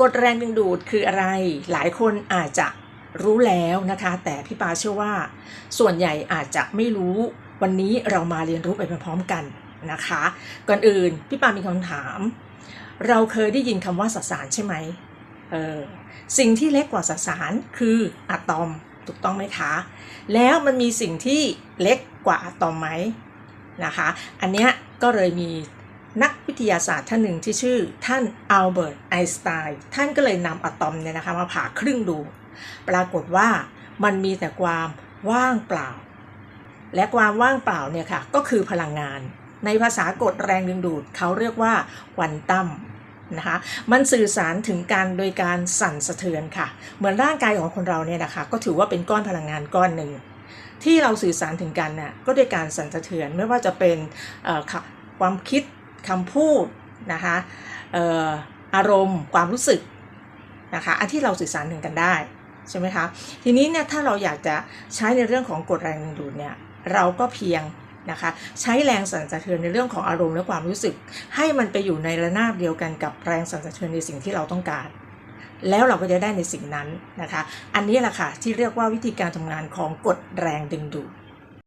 กฎแรงดึงดูดคืออะไร หลายคนอาจจะรู้แล้วนะคะ แต่พี่ปาเชื่อว่า ส่วนใหญ่อาจจะไม่รู้ วันนี้เรามาเรียนรู้ไปพร้อมๆกันนะคะ ก่อนอื่นพี่ปามีคำถาม เราเคยได้ยินคำว่าสสารใช่ไหมเออสิ่งที่เล็กกว่าสสารคืออะตอมถูกต้องไหมคะ แล้วมันมีสิ่งที่เล็กกว่าอะตอมไหมนะคะ อันเนี้ยก็เลยมี นักวิทยาศาสตร์ท่านหนึ่งที่ชื่อท่านอัลเบิร์ตไอน์สไตน์ท่านก็เลยนำอะตอมเนี่ยนะคะมาผ่าครึ่งดู ปรากฏว่ามันมีแต่ความว่างเปล่า และความว่างเปล่าเนี่ยค่ะก็คือพลังงาน ในภาษากฎแรงดึงดูดเขาเรียกว่าควอนตัมนะคะมันสื่อสารถึงการโดยการสั่นสะเทือนค่ะ เหมือนร่างกายของคนเราเนี่ยนะคะก็ถือว่าเป็นก้อนพลังงานก้อนหนึ่งที่เราสื่อสารถึงกันน่ะก็ด้วยการสั่นสะเทือนไม่ว่าจะเป็นความคิด คำพูดนะคะออารมณ์ความรู้สึกนะคะอันที่เราสื่อสารถึงกันได้ใช่ไหมคะทีนี้เนี่ยถ้าเราอยากจะใช้ในเรื่องของกฎแรงดึงดูดเนี่ยเราก็เพียงนะคะใช้แรงสั่นสะเทือนในเรื่องของอารมณ์และความรู้สึก ให้มันไปอยู่ในระนาบเดียวกันกับแรงสั่นสะเทือนในสิ่งที่เราต้องการ แล้วเราก็จะได้ในสิ่งนั้นนะคะ อันนี้แหละค่ะที่เรียกว่าวิธีการทำงานของกฎแรงดึงดูด